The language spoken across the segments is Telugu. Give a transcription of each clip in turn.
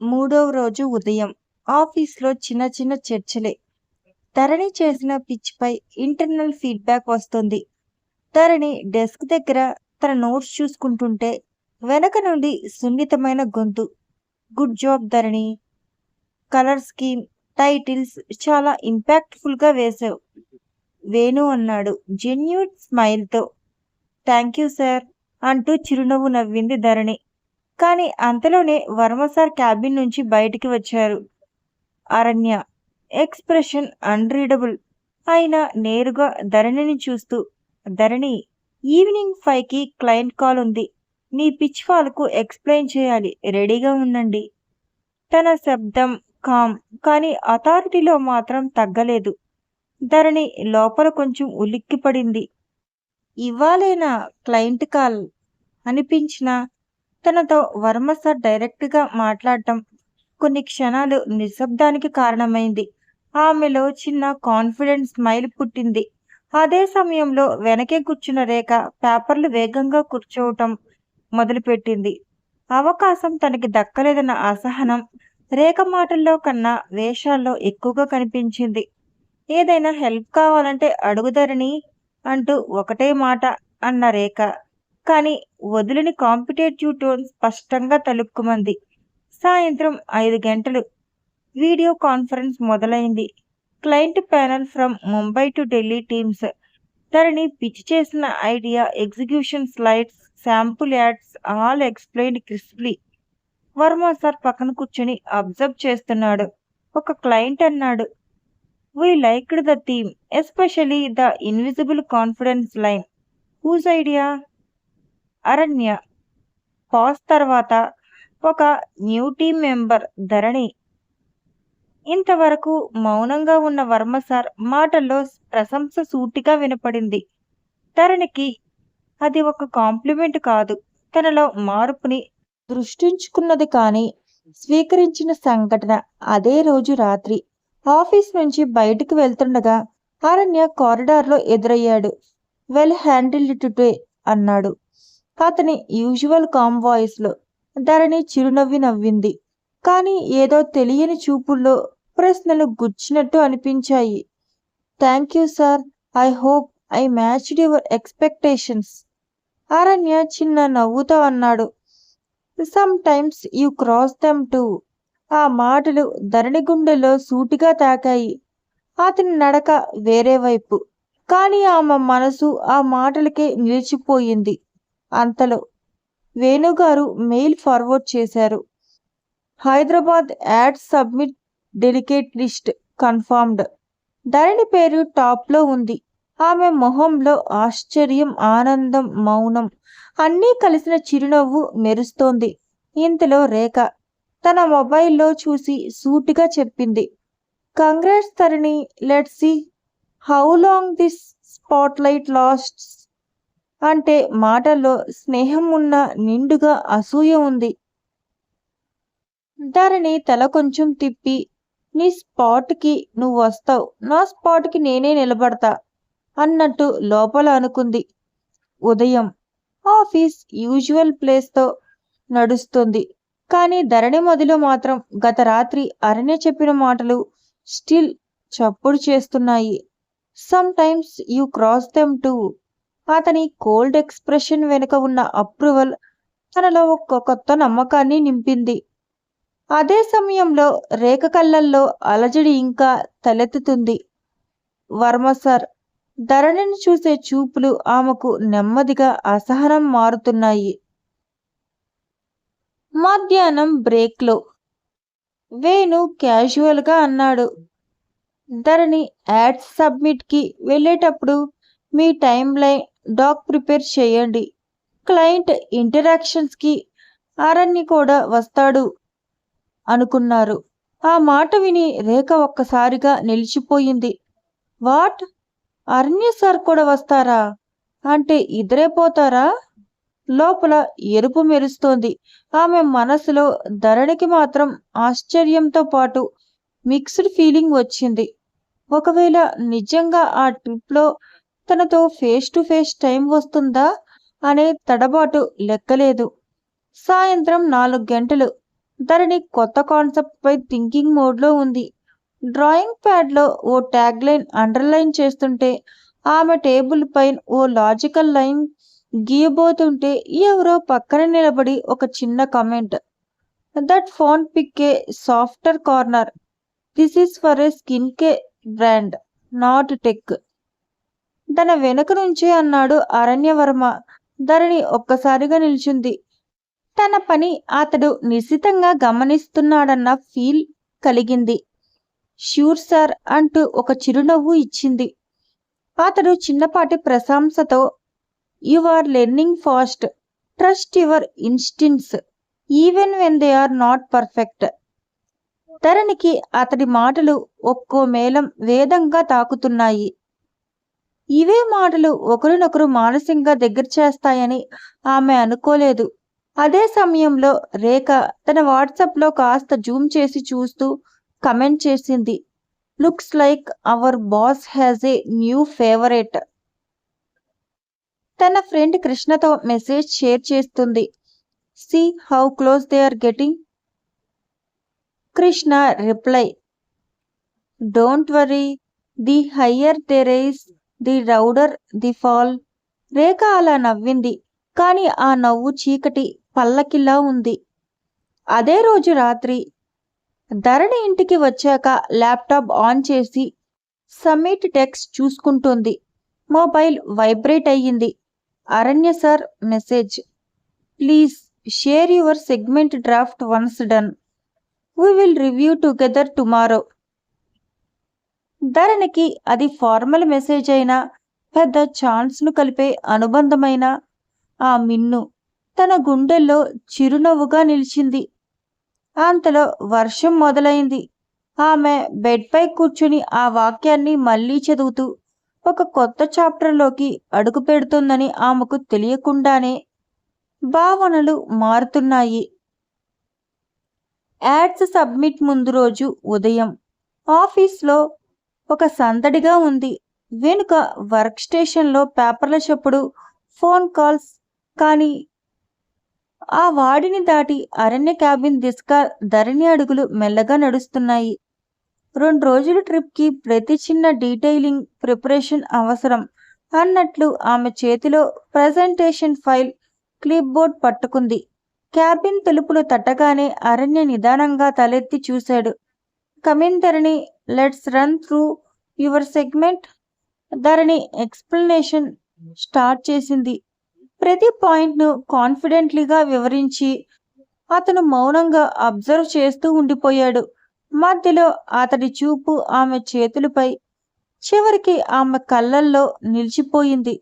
మూడవ రోజు ఉదయం ఆఫీస్లో చిన్న చిన్న చర్చలే. ధరణి చేసిన పిచ్పై ఇంటర్నల్ ఫీడ్బ్యాక్ వస్తుంది. ధరణి డెస్క్ దగ్గర తన నోట్స్ చూసుకుంటుంటే వెనక నుండి సున్నితమైన గొంతు. Good job Dharani. Colour scheme titles చాలా ఇంపాక్ట్ఫుల్గా వేశావు. వేణు అన్నాడు జెన్యూన్ స్మైల్తో. థ్యాంక్ యూ సార్ అంటూ చిరునవ్వు నవ్వింది ధరణి. కానీ అంతలోనే వర్మ సార్ క్యాబిన్ నుంచి బయటికి వచ్చారు. అరణ్య ఎక్స్ప్రెషన్ అన్రీడబుల్ అయినా నేరుగా ధరణిని చూస్తూ ధరణి ఈవినింగ్ ఫైవ్కి క్లయింట్ కాల్ ఉంది. నీ పిచ్ ఫాల్కు ఎక్స్ప్లెయిన్ చేయాలి. రెడీగా ఉండండి. తన శబ్దం కామ్ కానీ అథారిటీలో మాత్రం తగ్గలేదు. ధరణి లోపల కొంచెం ఉలిక్కిపడింది. ఇవ్వాలేనా క్లయింట్ కాల్? అనిపించిన తనతో వర్మ సార్ డైరెక్ట్గా మాట్లాడటం కొన్ని క్షణాలు నిశ్శబ్దానికి కారణమైంది. ఆమెలో చిన్న కాన్ఫిడెంట్ స్మైల్ పుట్టింది. అదే సమయంలో వెనకే కూర్చున్న రేఖ పేపర్లు వేగంగా కూర్చోవటం మొదలుపెట్టింది. అవకాశం తనకి దక్కలేదన్న అసహనం రేఖ మాటల్లో కన్నా వేషాల్లో ఎక్కువగా కనిపించింది. ఏదైనా హెల్ప్ కావాలంటే అడుగుదరని అంటూ ఒకటే మాట అన్న రేఖ. కానీ వదిలిని కాంపిటేటివ్ టోన్ స్పష్టంగా తలుక్కుమంది సాయంత్రం ఐదు గంటలు. వీడియో కాన్ఫరెన్స్ మొదలైంది. Client panel from Mumbai to Delhi teams. Dharani pitch చేసిన idea execution slides sample ads all explained crisply. Varma sir పక్కన కూర్చొని అబ్జర్వ్ చేస్తున్నాడు. ఒక క్లయింట్ అన్నాడు. We liked the theme especially the invisible confidence line whose idea Aranya pass తర్వాత ఒక న్యూ టీమ్ మెంబర్ ధరణి. ఇంతవరకు మౌనంగా ఉన్న వర్మ సార్ మాటల్లో ప్రశంస సూటిగా వినపడింది. ధరణికి అది ఒక కాంప్లిమెంట్ కాదు. తనలో మార్పుని దృష్టించుకున్నది కానీ స్వీకరించిన సంఘటన అదే రోజు రాత్రి. ఆఫీస్ నుంచి బయటకు వెళ్తుండగా అరణ్య కారిడార్లో ఎదురయ్యాడు. వెల్ హ్యాండిల్డ్ టుడే అన్నాడు. అతని యూజువల్ కామ్ వాయిస్లో ధరణి చిరునవ్వి నవ్వింది. కానీ ఏదో తెలియని చూపుల్లో ప్రశ్నలు గుచ్చినట్టు అనిపించాయి. Thank you sir I hope I matched your expectations Aranya చిన్న నవ్వుతో అన్నాడు. Sometimes you cross them too ఆ మాటలు ధరణి గుండెలో సూటిగా తాకాయి. అతని నడక వేరే వైపు. కానీ ఆమె మనసు ఆ మాటలకే నిలిచిపోయింది. అంతలో వేణుగారు మెయిల్ ఫార్వర్డ్ చేశారు. Hyderabad ad submit delegate list confirmed Dharani పేరు టాప్లో ఉంది. ఆమె మొహంలో ఆశ్చర్యం ఆనందం మౌనం అన్నీ కలిసిన చిరునవ్వు మెరుస్తోంది. ఇంతలో రేఖ తన మొబైల్లో చూసి సూటిగా చెప్పింది. Congrats Dharani let see how long this spotlight lasts అంటే మాటల్లో స్నేహం ఉన్న నిండుగా అసూయ ఉంది. ధరణి తల కొంచెం తిప్పి నీ స్పాట్కి నువ్వు వస్తావు. నా స్పాట్కి నేనే నిలబడతా అన్నట్టు లోపల అనుకుంది. ఉదయం ఆఫీస్ యూజువల్ ప్లేస్తో నడుస్తుంది. కానీ ధరణి మదిలో మాత్రం గత రాత్రి అరణ్య చెప్పిన మాటలు స్టిల్ చప్పుడు చేస్తున్నాయి. Sometimes you cross them too. అతని కోల్డ్ ఎక్స్ప్రెషన్ వెనుక ఉన్న అప్రూవల్ తనలో ఒక కొత్త నమ్మకాన్ని నింపింది. అదే సమయంలో రేఖ కళ్ళల్లో అలజడి ఇంకా తలెత్తుతుంది. వర్మ సార్ ధరణిని చూసే చూపులు ఆమెకు నెమ్మదిగా అసహనం మారుతున్నాయి. మధ్యాహ్నం బ్రేక్లో వేణు క్యాజువల్గా అన్నాడు. ధరణి యాడ్స్ సబ్మిట్కి వెళ్ళేటప్పుడు మీ టైం లైన్ డాక్ ప్రిపేర్ చేయండి. క్లయింట్ ఇంటరాక్షన్స్కి అరణ్య కూడా వస్తాడు అనుకున్నారు. ఆ మాట విని రేఖ ఒక్కసారిగా నిలిచిపోయింది. వాట్? అరణ్య సార్ కూడా వస్తారా? అంటే ఇద్దరే పోతారా? లోపల ఎరుపు మెరుస్తోంది. ఆమె మనసులో ధరణికి మాత్రం ఆశ్చర్యంతో పాటు మిక్స్డ్ ఫీలింగ్ వచ్చింది. ఒకవేళ నిజంగా ఆ ట్రిప్లో తనతో ఫేస్ టు ఫేస్ టైం వస్తుందా అనే తడబాటు లెక్కలేదు. సాయంత్రం నాలుగు గంటలు. ధరణి కొత్త కాన్సెప్ట్ పై థింకింగ్ మోడ్లో ఉంది. డ్రాయింగ్ ప్యాడ్లో ఓ ట్యాగ్ లైన్ అండర్లైన్ చేస్తుంటే ఆమె టేబుల్ పైన ఓ లాజికల్ లైన్ గీయబోతుంటే ఎవరో పక్కన నిలబడి ఒక చిన్న comment that phone pick a softer corner this is for a skin care brand not tech తన వెనుక నుంచే అన్నాడు అరణ్యవర్మ. ధరణి ఒక్కసారిగా నిల్చుంది. తన పని అతడు నిశితంగా గమనిస్తున్నాడన్న ఫీల్ కలిగింది. ష్యూర్ సార్ అంటూ ఒక చిరునవ్వు ఇచ్చింది. అతడు చిన్నపాటి ప్రశంసతో you are learning fast. Trust your instincts even when they are not perfect. ధరణికి అతడి మాటలు ఒక్కో మేళం వేదంగా తాకుతున్నాయి. ఇవే మాటలు ఒకరినొకరు మానసికంగా దగ్గర చేస్తాయని ఆమె అనుకోలేదు. అదే సమయంలో రేఖ తన వాట్సాప్లో కాస్త జూమ్ చేసి చూస్తూ కమెంట్ చేసింది. Looks like our boss has a new favourite. తన ఫ్రెండ్ కృష్ణతో మెసేజ్ షేర్ చేస్తుంది. See how close they are getting? Krishna reply don't worry the higher they is the louder the fall. Rekha అలా నవ్వింది కానీ ఆ నవ్వు చీకటి పల్లకిలా ఉంది. అదే రోజు రాత్రి ధరణి ఇంటికి వచ్చాక ల్యాప్టాప్ ఆన్ చేసి సమ్మిట్ టెక్స్ట్ చూసుకుంటుంది. మొబైల్ వైబ్రేట్ అయ్యింది. Aranya sir message. Please share your segment draft once done. We will review together tomorrow. ధరణికి అది ఫార్మల్ మెసేజ్ అయినా పెద్ద ఛాన్స్ను కలిపే అనుబంధమైన ఆ మిన్ను తన గుండెల్లో చిరునవ్వుగా నిలిచింది. అంతలో వర్షం మొదలైంది. ఆమె బెడ్పై కూర్చుని ఆ వాక్యాన్ని మళ్ళీ చదువుతూ ఒక కొత్త చాప్టర్లోకి అడుగు పెడుతుందని ఆమెకు తెలియకుండానే భావనలు మారుతున్నాయి. యాడ్స్ సబ్మిట్ ముందు రోజు ఉదయం ఆఫీస్లో ఒక సందడిగా ఉంది. వెనుక వర్క్ స్టేషన్లో పేపర్ల చప్పుడు ఫోన్ కాల్స్ కానీ ఆ వాడిని దాటి అరణ్య క్యాబిన్ దిశగా ధరణి అడుగులు మెల్లగా నడుస్తున్నాయి. రెండు రోజుల ట్రిప్కి ప్రతి చిన్న డీటెయిలింగ్ ప్రిపరేషన్ అవసరం అన్నట్లు ఆమె చేతిలో ప్రజెంటేషన్ ఫైల్ క్లిప్ బోర్డ్ పట్టుకుంది. క్యాబిన్ తలుపులు తట్టగానే అరణ్య నిదానంగా తలెత్తి చూశాడు. Come in Dharani let's run through your segment Dharani explanation start చేసింది. ప్రతి పాయింట్ను కాన్ఫిడెంట్లీగా వివరించి అతను మౌనంగా అబ్జర్వ్ చేస్తూ ఉండిపోయాడు. మధ్యలో అతడి చూపు ఆమె చేతులపై చివరికి ఆమె కళ్ళల్లో నిలిచిపోయింది.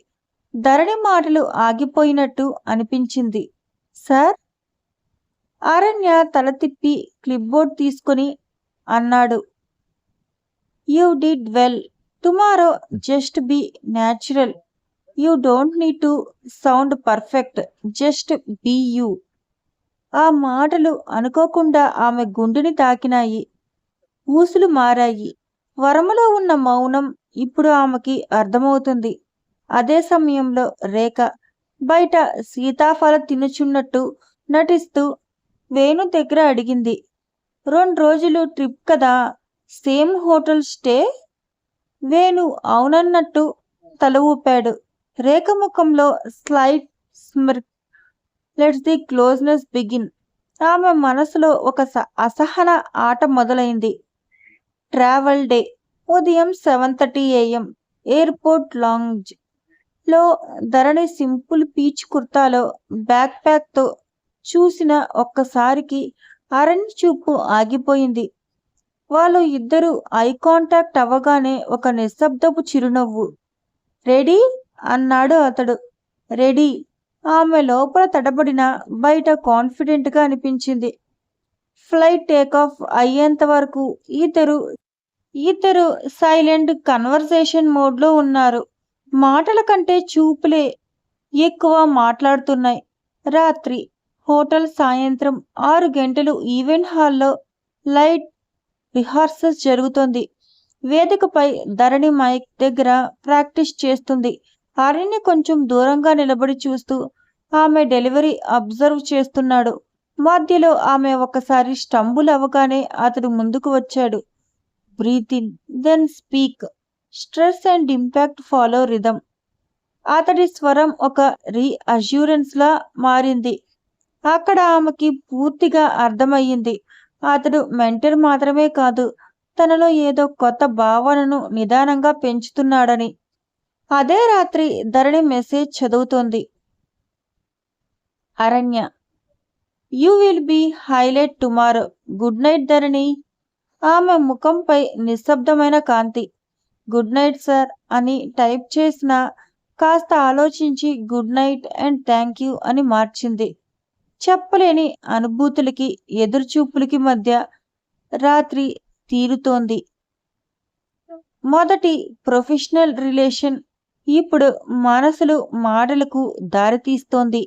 ధరణి మాటలు ఆగిపోయినట్టు అనిపించింది. సార్? అరణ్య తల తిప్పి క్లిప్బోర్డ్ తీసుకొని అన్నాడు. You did well tomorrow just be natural you don't need to sound perfect just be you ఆ మాటలు అనుకోకుండా ఆమె గుండెని తాకినాయి. ఊసులు మారాయి. వరములో ఉన్న మౌనం ఇప్పుడు ఆమెకి అర్థమవుతుంది. అదే సమయంలో రేఖ బయట సీతాఫల తినుచున్నట్టు నటిస్తూ వేణు దగ్గర అడిగింది. రెండు రోజులు ట్రిప్ కదా? Same hotel stay? వేణు అవునన్నట్టు తల ఊపాడు రేఖ ముఖంలో slight smirk. Let's the closeness begin. ఆమె మనసులో ఒక స- అసహన ఆట మొదలైంది. Travel day. ఉదయం seven thirty AM. Airport lounge. లో ధరణి సింపుల్ పీచ్ కుర్తాలో బ్యాక్ ప్యాక్తో చూసిన ఒక్కసారికి అరణ్య చూపు ఆగిపోయింది. వాళ్ళు ఇద్దరు ఐ కాంటాక్ట్ అవ్వగానే ఒక నిశ్శబ్దపు చిరునవ్వు. రెడీ? అన్నాడు అతడు. రెడీ. ఆమె లోపల తడబడిన బయట కాన్ఫిడెంట్గా అనిపించింది. ఫ్లైట్ టేకాఫ్ అయ్యేంత వరకు ఇద్దరు ఇద్దరు సైలెంట్ కన్వర్సేషన్ మోడ్లో ఉన్నారు. మాటల కంటే చూపులే ఎక్కువ మాట్లాడుతున్నాయి. రాత్రి హోటల్ సాయంత్రం ఆరు గంటలు ఈవెంట్ హాల్లో లైట్ రిహార్సల్స్ జరుగుతోంది. వేదికపై ధరణి మైక్ దగ్గర ప్రాక్టీస్ చేస్తుంది. అరణ్య కొంచెం దూరంగా నిలబడి చూస్తూ ఆమె డెలివరీ అబ్జర్వ్ చేస్తున్నాడు. మధ్యలో ఆమె ఒకసారి స్టంబుల్ అవ్వగానే అతడు ముందుకు వచ్చాడు. Breathe in then speak. Stress and impact follow rhythm. అతడి స్వరం ఒక రీఅష్యూరెన్స్ లా మారింది. అక్కడ ఆమెకి పూర్తిగా అర్థమయ్యింది. అతడు మెంటర్ మాత్రమే కాదు తనలో ఏదో కొత్త భావనను నిదానంగా పెంచుతున్నాడని. అదే రాత్రి ధరణి మెసేజ్ చదువుతోంది. Aranya you will be highlight tomorrow. Good night Dharani. ఆమె ముఖంపై నిశ్శబ్దమైన కాంతి. గుడ్ నైట్ సార్ అని టైప్ చేసిన కాస్త ఆలోచించి good night and thank you అని మార్చింది. చెప్పలేని అనుభూతులకి ఎదురుచూపులకి మధ్య రాత్రి తీరుతోంది. మొదటి ప్రొఫెషనల్ రిలేషన్ ఇప్పుడు మనసులు మాటలకు దారితీస్తోంది.